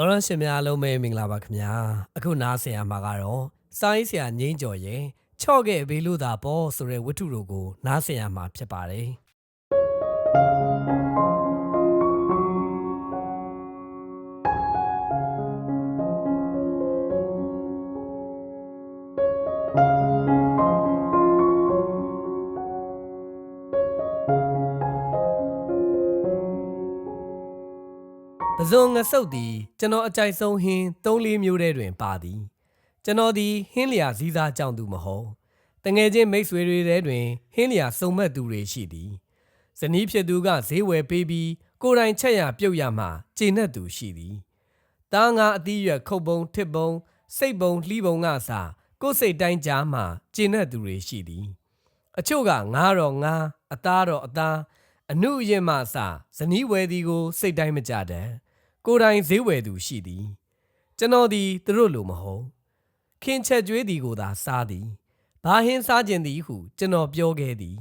တော်ရရှင်များအားလုံးပဲမင်္ဂလာပါခင်ဗျာအခုနားဆင်ရမှာကတော့စိုင်းဆရာငိမ့်ကျော်ရဲ့ချော့ခဲ့ဘေးလို့သာပေါ့ဆိုတဲ့ဝတ္ထုတို့ကိုနားဆင်ရမှာဖြစ်ပါတယ် ပဇွန်ငဆုပ်သည်ကျွန်တော်အကြိုက်ဆုံးဟင်း၃လေးမျိုးထဲတွင်ပါသည်ကျွန်တော်သည်ဟင်းလျာစည်းစားကြောင့်သူမဟုတ်တငယ်ချင်းမိတ်ဆွေတွေထဲတွင်ဟင်းလျာစုံမက်သူတွေရှိသည်ဇနီးဖြစ်သူကဈေးဝယ်ပေးပြီးကိုယ်တိုင်ချက်ရပြုတ်ရမှကျေနပ်သူရှိသည်တားငါအသီးရွက်ခုတ်ပုံထစ်ပုံစိတ်ပုံလှီးပုံကစားကိုယ်စိတ်တိုင်းကြားမှကျေနပ်သူတွေရှိသည် အချို့ကငားတော့ငားအသားတော့အသားအနုအရင်မှအစဇနီးဝယ်သည်ကို စိတ်တိုင်းမကြတမ်း ကိုယ်တိုင်ဈေးဝယ်သူရှိသည်ကျွန်တော်သည်သူတို့လိုမဟုတ်ခင်ချက်ကျွေးသည်ကိုသာစားသည်ဘာဟင်းစားခြင်းသည်ဟု ကျွန်တော်ပြောခဲ့သည်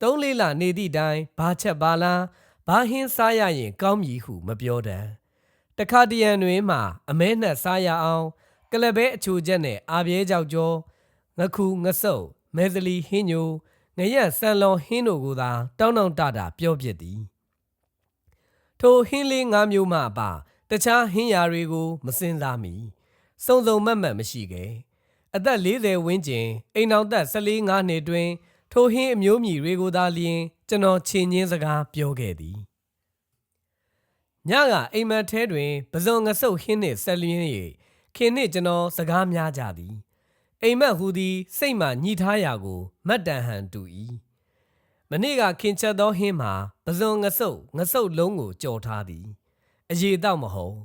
သုံးလေးလနေသည့်တိုင်ဘာချက်ဘာလားဘာဟင်းစားရရင် ကောင်းမည်ဟု မပြောတမ်းတခါတရံတွင်မှ အမဲနှက်စားရအောင် ကလဘဲအချိုချက်နဲ့အာပြဲကြောက်ကြောငခုငဆုပ်မဲသလီဟင်းညိုငရက်ဆန်လွန်ဟင်းတို့ကိုသာ တောင်းတောင်းတတာပြောပြသည် ထိုဟင်းလေးငါးမျိုးမှအပါတခြားဟင်းရာတွေကို မစင်စားမီစုံစုံမတ်မတ်မရှိခဲ့အသက်40ဝန်းကျင်အိမ်အောင်သက်14 5နှစ်တွင် ထိုဟင်းအမျိုးမြည်တွေကိုသာလျှင် ကျွန်တော်ချင်းချင်းစကားပြောခဲ့သည်ညကအိမ်မက်ထဲတွင်ပဇွန်ငဆုပ်ဟင်းနှင့်ဆက်လျင်း၍ခင်နှင့်ကျွန်တော်စကားများကြသည်အိမ်မက်ဟူသည် စိတ်မှညှိထားရာကို မတ်တန်ဟန်တူ၏ မနေ့ကခင်ချက်သောဟင်းမှာပဇွန်ငဆုပ်ငဆုပ်လုံးကိုကြော်ထားသည်အရေးတော့မဟုတ်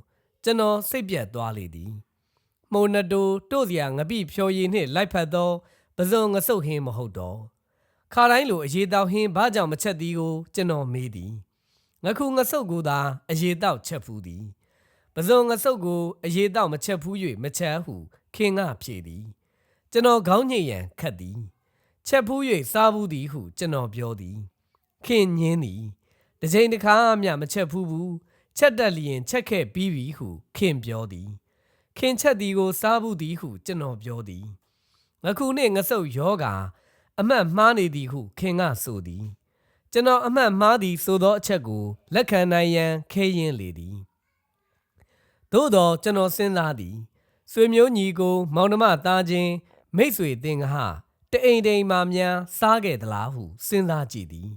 ကျွန်တော်စိတ်ပြတ်သွားလေသည်မှုန်နတိုတို့စရာငပိဖြော်ရည်နှင့်လိုက်ဖက်သောပဇွန်ငဆုပ်ဟင်းမဟုတ်တော့ခါတိုင်းလိုအရေးတော့ဟင်းဘာကြောင့်မချက်သည်ကိုကျွန်တော်မေးသည်ငခုငဆုပ်ကိုသာအရေးတော့ချက်ဖူးသည်ပဇွန်ငဆုပ်ကိုအရေးတော့မချက်ဖူး၍မချက်ဟုခင်ကဖြေသည်ကျွန်တော်ခေါင်းညိတ်ရန်ခတ်သည် ချက်ဖူး၍စားဘူးသည်ဟုကျွန်တော်ပြောသည်ခင်ညင်းသည်တစ်ချိန်တစ်ခါမျှမချက်ဖူးဘူးချက်တက်လျင်ချက်ခဲ့ပြီးပြီဟုခင်ပြောသည်ခင်ချက်သည်ကိုစားဘူးသည်ဟုကျွန်တော်ပြောသည်ငခုနှင့်ငဆုပ်ယောဂါအမှတ်မှားနေသည်ဟုခင်ကဆိုသည်ကျွန်တော်အမှတ်မှားသည်ဆိုသောအချက်ကိုလက်ခံနိုင်ရန်ခဲရင်လေသည်သို့တော့ကျွန်တော်စဉ်းစားသည်ဆွေမျိုးညီကို မောင်နှမသားချင်းမိတ်ဆွေတင်ကဟ တအိမ်တိမ်မှများစားခဲ့သလားဟုစဉ်းစားကြည့်သည်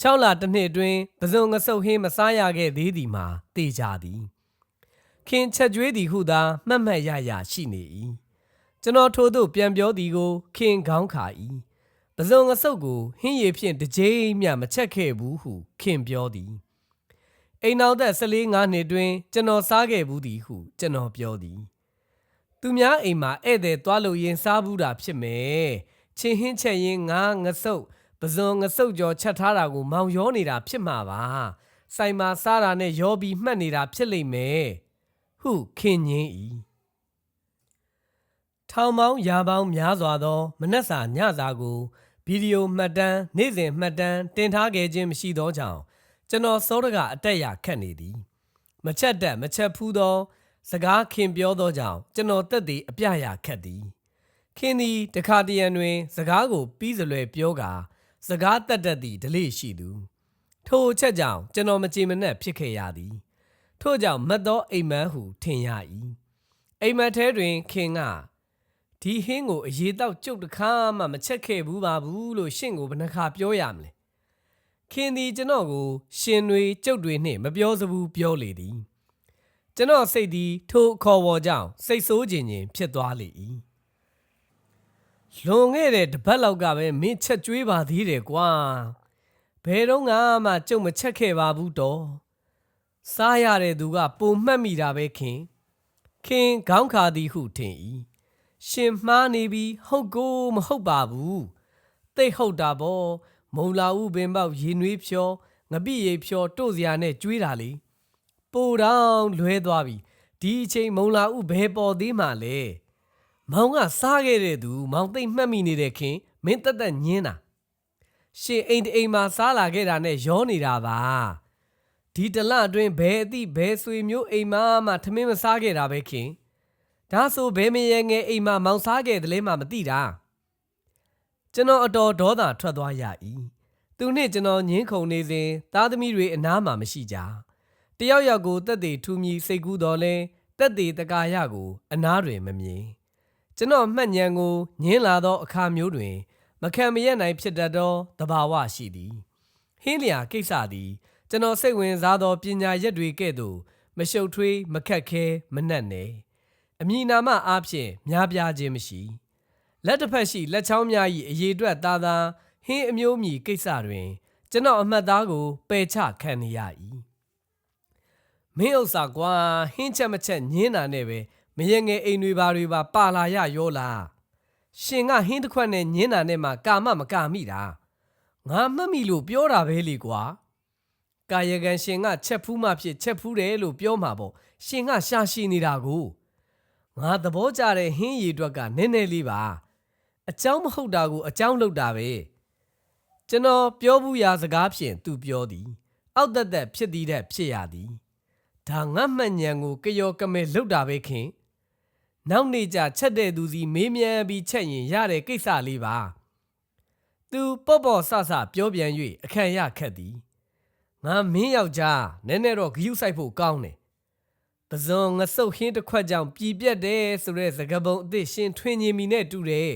6လတစ်နှစ်အတွင်းပဇွန်ငဆုပ်ဟင်းမစားရခဲ့သေးသည်မှာတေကြသည်ခင်ချက်ကျွေးသည်ဟုသာမှတ်မှတ်ရရရှိနေ၏ကျွန်တော်ထို့သို့ပြန်ပြောသည်ကို ခင်ခေါင်းခါ၏ပဇွန်ငဆုပ်ကိုဟင်းရည်ဖြင့်တစ်ကြိမ်မျှမချက်ခဲ့ဘူးဟု ခင်ပြောသည်အိမ်နောက်သက်14ငါးနှစ်တွင် ကျွန်တော်စားခဲ့ဘူးသည်ဟု ကျွန်တော်ပြောသည် သူများအိမ်မှာဧည့်သည်သွားလို့ရင်စားဘူးတာဖြစ်မယ် ချင်းဟင်းချက်ရင်ငါငဆုပ်ပဇွန်ငဆုပ်ကြော်ချက်ထားတာကိုမောင်ရောနေတာဖြစ်မှာပါဆိုင်မှာစားတာနဲ့ရောပြီးမှတ်နေတာဖြစ်လိမ့်မယ်ဟုခင်ညင်း၏ထောင်ပေါင်းရာပေါင်းများစွာသောမနက်စာညစာကိုဗီဒီယိုမှတ်တမ်းနေ့စဉ်မှတ်တမ်းတင်ထားခဲ့ခြင်းမရှိသောကြောင့်ကျွန်တော်စောတကအတက်ရခတ်နေသည် မချက်တက်မချက်ဖူးသော စကားခင်ပြောသောကြောင့်ကျွန်တော်တက်သည်အပြရခတ်သည် ခင်သည်တခါတရံတွင် စကားကိုပြီးစလွယ်ပြောကာစကားတက်တက်သည်ဒလိရှိသူ ထိုအချက်ကြောင့်ကျွန်တော်မကြည်မနှက်ဖြစ်ခဲ့ရသည် ထို့ကြောင့်မတ်သောအိမ်မန်းဟုထင်ရ၏အိမ်မက်ထဲတွင် ခင်ကဒီဟင်းကိုအရေးတော့ကျုပ်တခါမှမချက်ခဲ့ဘူးပါဘူးလို့ရှင့်ကိုဘယ်နှခါပြောရမလဲခင်သည်ကျွန်တော်ကို ရှင်တွေကျုပ်တွေနှင့်မပြောစဘူးပြောလေသည်ကျွန်တော်စိတ်သည်ထိုအခေါ်ဝေါ်ကြောင့်စိတ်ဆိုးခြင်းခြင်းဖြစ်သွားလေ၏ လွန်ခဲ့တဲ့တစ်ပတ်လောက်ကပဲမင်းချက်ကျွေးပါသေးတယ်ကွာဘယ်တော့မှကျုပ်မချက်ခဲ့ပါဘူးတော့စားရတဲ့သူကပုံမှတ်မိတာပဲခင်ခင်ခေါင်းခါသည်ဟုထင်၏ရှင်မှားနေပြီဟုတ်ကိုမဟုတ်ပါဘူးသိဟုတ်တာပေါ့မုံလာဦးပင်ပေါက်ရေနွေးဖြောငပိရိပ်ဖြောတို့စရာနဲ့ကျွေးတာလေပိုတောင်လွဲသွားပြီဒီအချိန်မုံလာဦးဘယ်ပေါ်သေးမှလဲ မောင်ကစားခဲ့တဲ့သူမောင်သိမ့်မှတ်မိနေတဲ့ခင်မင်းတက်တက်ညင်းတာရှင်အိမ်တအိမ်မှာစားလာခဲ့တာနဲ့ရောနေတာပါဒီတလအတွင်းဘယ်အသည့်ဘယ်ဆွေမျိုးအိမ်မမှထမင်းမစားခဲ့တာပဲခင်ဒါဆိုဘယ်မရေငယ်အိမ်မမောင်စားခဲ့တယ်လဲမှမသိတာကျွန်တော်အတော်ဒေါသထွက်သွားရ၏သူနှင့်ကျွန်တော်ညင်းခုန်နေစဉ်သားသမီးတွေအနားမှာမရှိကြတယောက်ယောက်ကိုတက်သေးထူမြည်စိတ်ကူးတော်လဲတက်သေးတကာရကိုအနားတွင်မမြင် ကျွန်တော်မှတ်ဉဏ်ကိုညင်းလာသောအခါမျိုးတွင် မခံမရက်နိုင်ဖြစ်တတ်သောသဘာဝရှိသည်ဟင်းလျာကိစ္စသည် ကျွန်တော်စိတ်ဝင်စားသောပညာရက်တွေကဲ့သို့မရှုပ်ထွေးမခက်ခဲမနှက်နယ်အမည်နာမအားဖြင့်များပြားခြင်းမရှိလက်တစ်ဖက်ရှိလက်ချောင်းများ၏အရေးအတွက်သာသာဟင်းအမျိုးမြည်ကိစ္စတွင် ကျွန်တော်အမှတ်သားကိုပယ်ချခံနေရ၏မင်းဥစ္စာကွာဟင်းချက်မချက်ညင်းတာနဲ့ပဲ မရငယ်အိမ်တွေပါတွေပါပါလာရရောလားရှင်ကဟင်းတစ်ခွက်နဲ့ညင်းတာနဲ့မှကာမမကာမိတာငါမှတ်မိလို့ပြောတာပဲလေကွာ ကာယကံရှင်ကချက်ဖူးမှဖြစ်ချက်ဖူးတယ်လို့ပြောမှာပေါ့ရှင်ကရှာရှိနေတာကိုငါသဘောကျတဲ့ဟင်းရည်အတွက်ကနည်းနည်းလေးပါအเจ้าမဟုတ်တာကိုအเจ้าလုပ်တာပဲကျွန်တော်ပြောဘူးရာစကားဖြင့်သူပြောသည်အောက်သက်သက်ဖြစ်သည်တဲ့ဖြစ်ရသည်ဒါငတ်မှတ်ညံကိုကယောကမဲလုပ်တာပဲခင် နောက်နေကြချက်တဲ့သူစီမေးမြန်းပြီးချက်ရင်ရတဲ့ကိစ္စလေးပါသူပေါ့ပေါ့ဆဆပြောပြန်၍အခန့်ရခက်သည်ငါမင်းယောက်ျားနည်းနည်းတော့ဂယုဆိုင်ဖို့ကောင်းတယ်။ပဇွန်ငဆုတ်ဟင်းတစ်ခွက်ကြောင့်ပြည်ပြက်တယ်ဆိုတဲ့စကားပုံအစ်စ်ရှင်ထွင်ញင်မီနဲ့တူတယ်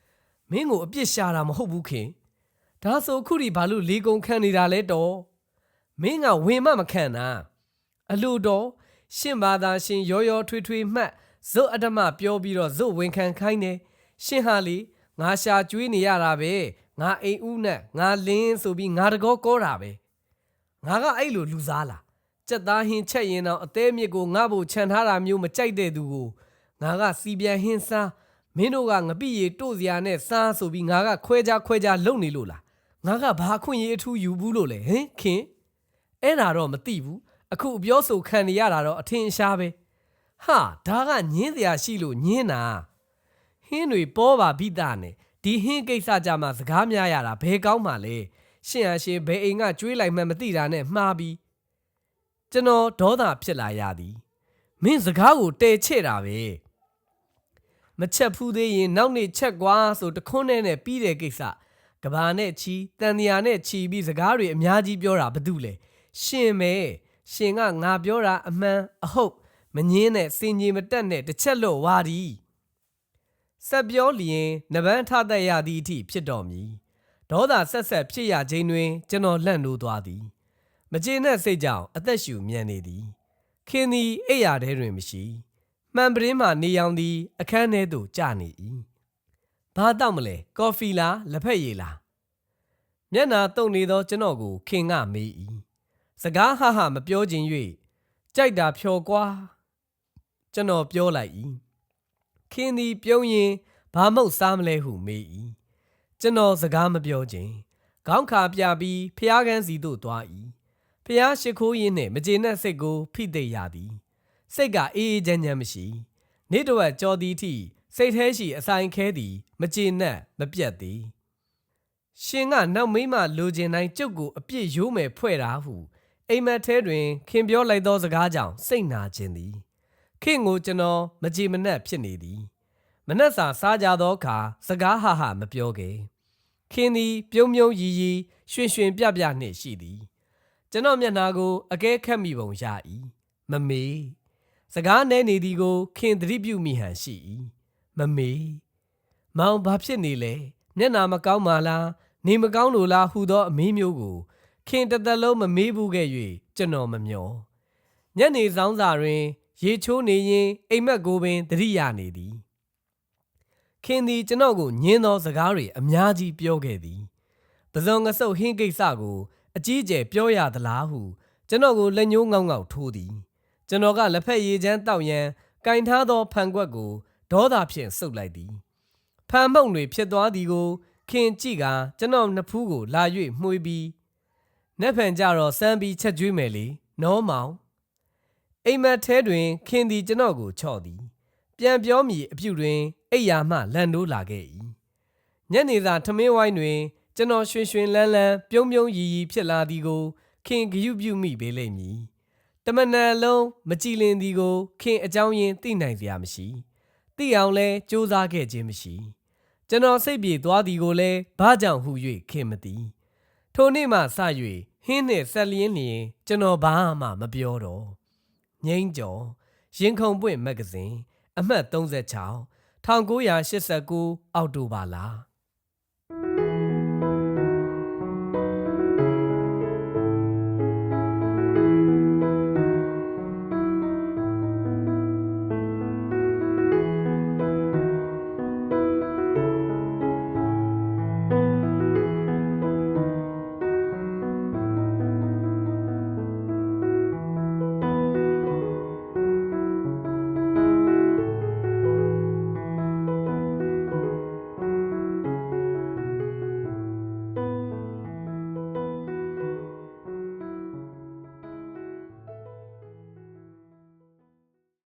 ။မင်းကိုအပြစ်ရှာတာမဟုတ်ဘူးခင်။ဒါဆိုခုဒီဘာလို့လေကုံခံနေတာလဲတော့။မင်းကဝင်မမခံတာ။အလိုတော်ရှင်ဘာသာရှင်ရောရောထွေးထွေးမှတ် ဇွတ်အတ္တမပြောပြီးတော့ဇွတ်ဝင်ခံခိုင်းတယ်။ရှင်ဟာလေငါရှာကျွေးနေရတာပဲ။ငါအိမ်ဦးနဲ့ငါလင်းဆိုပြီးငါတကောကောတာပဲ။ငါကအဲ့လိုလူစားလားကြက်သားဟင်းချက်ရင်တော့အသေးမြစ်ကိုငါ့ဖို့ခြံထားတာမျိုးမကြိုက်တဲ့သူကိုငါကစီပြန်ဟင်းစားမင်းတို့ကငပိရီတို့စရာနဲ့စားဆိုပြီးငါကခွဲခြားခွဲခြားလုံနေလို့လားငါကဘာခွင့်ရေးအထူးယူဘူးလို့လဲဟင်ခင်အဲ့ဒါတော့မသိဘူးအခုအပြောဆိုခံနေရတာတော့အထင်ရှားပဲ ဟာဒါကညင်းစရာရှိလို့ညင်းတာဟင်းတွေပေါ်ပါပြီးသားနဲ့ဒီဟင်းကိစ္စကြမှာစကားများရတာဘယ်ကောင်းမှလဲရှင်ဟာရှင်ဘယ်အိမ်ကကျွေးလိုက်မှမသိတာနဲ့မှားပြီးကျွန်တော်ဒေါသဖြစ်လာရသည်မင်းစကားကိုတဲချဲ့တာပဲမချက်ဖူးသေးရင်နောက်နေ့ချက်ကွာဆိုတခွန်းနဲ့နဲ့ပြီးတဲ့ကိစ္စကဘာနဲ့ချီတန်တရာနဲ့ချီပြီးစကားတွေအများကြီးပြောတာဘာတူလဲရှင်မဲရှင်ကငါပြောတာအမှန်အဟုတ် မငင်းနဲ့စင်ကြီးမတက်နဲ့တစ်ချက်လို့ဝါဒီဆက်ပြောလျင်နဗန်းထတတ်ရသည့်အထိဖြစ်တော်မူဒေါသဆက်ဆက်ဖြစ်ရခြင်းတွင် ကျွန်တော်လန့်နိုးသွားသည် မကျေနပ်စိတ်ကြောင့်အသက်ရှူမြန်နေသည် ခင်သည်အိပ်ရာထဲတွင်မရှိမှန်ပရင်းမှနေရောင်သည် အခန်းထဲသို့ကျနေ၏ဘာတော့မလဲကော်ဖီလားလက်ဖက်ရည်လားမျက်နာတုံနေသောကျွန်တော်ကိုခင်ကမေး၏စကားဟဟမပြောခြင်း၍ကြိုက်တာဖြော်ကွာ ကျွန်တော်ပြောလိုက်၏ခင်သည်ပြုံးရင်ဘာမုတ်စားမလဲဟုမေး၏ကျွန်တော်စကားမပြောခြင်းခေါင်းခါပြပြီးဖျားကန်းစီသို့သွား၏ဖျားရှိခိုးရင်းနှင့်မကျေနပ်စိတ်ကိုဖိသိပ်ရသည်စိတ်ကအေးအေးချမ်းချမ်းမရှိနေ့တစ်ဝက်ကြော်သည်ထိစိတ်แท้ရှိအဆိုင်ခဲသည်မကျေနပ်မပြတ်သည်ရှင်ကနောက်မိမလိုချင်တိုင်းကျုပ်ကိုအပြစ်ရိုးမယ်ဖွဲ့တာဟုအိမ်မက်ထဲတွင်ခင်ပြောလိုက်သောစကားကြောင့်စိတ်နာခြင်းသည် ခင်ကိုကျွန်တော်မကြည်မနှက်ဖြစ်နေသည်မနှက်စာစားကြသောအခါစကားဟဟမပြောခဲ့ခင်းသည်ပြုံးပြုံးရီရီရွှင်ရွှင်ပြပြနှင့်ရှိသည်ကျွန်တော်မျက်နှာကိုအကဲခတ်မိပုံရ၏မမေစကားနဲနေသည်ကို ခင်သတိပြုမိဟန်ရှိ၏မမေမောင်ဘာဖြစ်နေလဲမျက်နှာမကောင်းပါလားနေမကောင်းလို့လားဟူသောအမေးမျိုးကို ခင်တစ်သက်လုံးမမေးဘူးခဲ့၍ကျွန်တော်မမျောညနေဆောင်စာတွင် ရေချိုးနေရင်အိမ်မက်ကိုပင်သတိရနေသည်ခင်သည်ကျွန်တော်ကိုညင်းသောစကားတွေအများကြီးပြောခဲ့သည်ပဇွန်ငဆုပ်ဟင်းကိစ္စကို အကြီးအကျယ်ပြောရသလားဟု ကျွန်တော်ကိုလက်ညှိုးငေါက်ငေါက်ထိုးသည်ကျွန်တော်ကလက်ဖက်ရည်ချမ်းတောက်ရန်ကင်ထားသောဖန်ကွက်ကိုဒေါသဖြင့်စုပ်လိုက်သည်ဖန်မှုန့်တွေဖြစ်သွားသည်ကို ခင်ကြည့်ကကျွန်တော်နှစ်ဖူးကိုလာ၍မှွေပြီးနက်ဖန်ကြတော့စမ်းပြီးချက်ကျွေးမယ်လေနော်မောင် အိမ်မက်ထဲတွင်ခင်သည်ကျွန်တော်ကိုချော့သည် ပြန်ပြောမည်အပြုတွင်အိယာမှလန်တိုးလာခဲ့၏ညနေစာထမင်းဝိုင်းတွင် ကျွန်တော်ရွှင်ရွှင်လန်းလန်းပြုံးပြုံးရီရီဖြစ်လာသည်ကို ခင်ဂယုပြုမိပေးလိမ့်မည်တမန်န်လုံးမကြည်လင်သည်ကို ခင်အကြောင်းရင်းသိနိုင်စရာမရှိသိအောင်လဲစူးစမ်းခဲ့ခြင်းမရှိကျွန်တော်စိတ်ပြေသွားသည်ကိုလည်းဘာကြောင့်ဟု၍ခင်မသိထိုနေ့မှစ၍ဟင်းနှင့်ဆက်လျင်းလျင်ကျွန်တော်ဘာမှမပြောတော့ ငိမ့်ကျော်ရင်ခုန်ပွင့်မဂ္ဂဇင်းအမှတ်36 1989အောက်တိုဘာလ